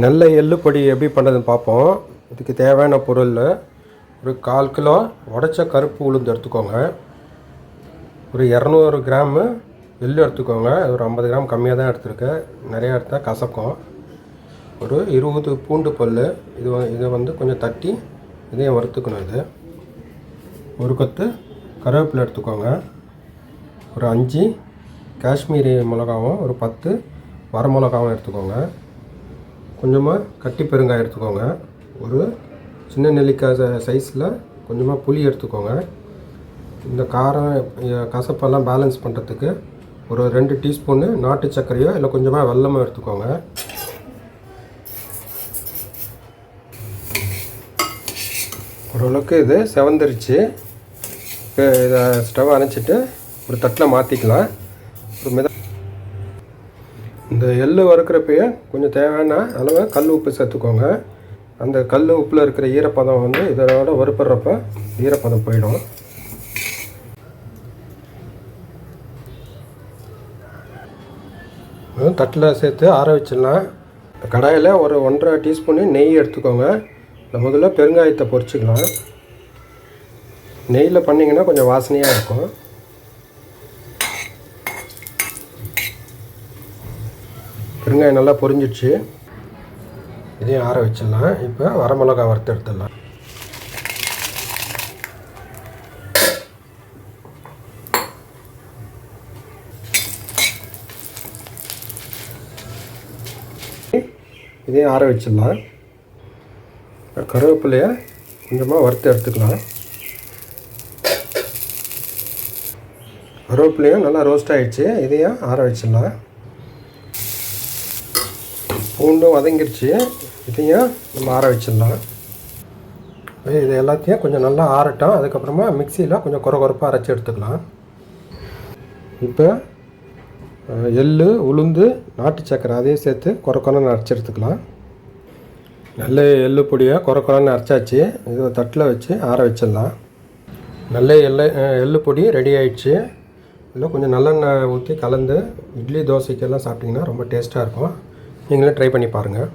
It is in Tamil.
நல்ல எள்ளு பொடி எப்படி பண்ணுறதுன்னு பார்ப்போம். இதுக்கு தேவையான பொருள் ஒரு கால் கிலோ உடச்ச கருப்பு உளுந்து எடுத்துக்கோங்க. ஒரு இரநூறு கிராமு எள்ளு எடுத்துக்கோங்க. ஒரு ஐம்பது கிராம் கம்மியாக தான் எடுத்துருக்கேன் நிறையா எடுத்தால் கசக்கும். ஒரு இருபது பூண்டு பல். இது இதை வந்து கொஞ்சம் தட்டி இதையும் வறுத்துக்கணும் இது. ஒரு கொத்து கருவேப்பிலை எடுத்துக்கோங்க. ஒரு அஞ்சு காஷ்மீரி மிளகாவும் ஒரு பத்து வரமிளகாவும் எடுத்துக்கோங்க. கொஞ்சமாக கட்டி பெருங்காயம் எடுத்துக்கோங்க. ஒரு சின்ன நெல்லிக்காய் சைஸில் கொஞ்சமாக புளி எடுத்துக்கோங்க. இந்த காரம் கசப்பெல்லாம் பேலன்ஸ் பண்ணுறதுக்கு ஒரு ரெண்டு டீஸ்பூனு நாட்டு சர்க்கரையோ இல்லை கொஞ்சமாக வெல்லமோ எடுத்துக்கோங்க. ஓரளவுக்கு இது செவந்துருச்சு. இப்போ இதை ஸ்டவ் அணைச்சிட்டு ஒரு தட்டில் மாற்றிக்கலாம் ஒரு மித இந்த எள்ளு வறுக்கிறப்பயே கொஞ்சம் தேவையான அளவு கல் உப்பு சேர்த்துக்கோங்க. அந்த கல் உப்பில் இருக்கிற ஈரப்பதம் வந்து இதோட வறுப்படுறப்ப ஈரப்பதம் போயிடும். தட்டில் சேர்த்து ஆற வச்சிடலாம். கடாயில் ஒரு ஒன்றரை டீஸ்பூனு நெய் எடுத்துக்கோங்க. முதல்ல பெருங்காயத்தை பொரிச்சிக்கலாம். நெய்யில் பண்ணிங்கன்னா கொஞ்சம் வாசனையாக இருக்கும். வெங்காயம் நல்லா பொரிஞ்சிடுச்சு. இதையும் ஆற வச்சிடலாம். இப்போ வரமிளகா வறுத்து எடுத்துடலாம். இதையும் ஆற வச்சிடலாம். இப்போ கருவேப்பிலையை கொஞ்சமாக வறுத்து எடுத்துக்கலாம். கருவேப்பிலையும் நல்லா ரோஸ்ட் ஆகிடுச்சு இதையும் ஆற வச்சிடலாம். பூண்டும் வதங்கிடுச்சு இதையும் நம்ம ஆற வச்சிடலாம். இது எல்லாத்தையும் கொஞ்சம் நல்லா ஆறட்டும். அதுக்கப்புறமா மிக்சியில் கொஞ்சம் குறை குறைப்பாக அரைச்சி எடுத்துக்கலாம். இப்போ எள் உளுந்து நாட்டு சக்கரை அதையும் சேர்த்து குறை குறைன்னு அரைச்சி எடுத்துக்கலாம். நல்ல எள்ளு பொடியை குறை குறைன்னு அரைச்சாச்சு. இது தட்டில் வச்சு ஆற வச்சிடலாம். நல்ல எள்ளு எள் எள்ளு பொடி ரெடி ஆயிடுச்சு. இதில் கொஞ்சம் நல்லெண்ணெய் ஊற்றி கலந்து இட்லி தோசைக்கெல்லாம் சாப்பிட்டிங்கன்னா ரொம்ப டேஸ்ட்டாக இருக்கும். நீங்களும் ட்ரை பண்ணி பாருங்கள்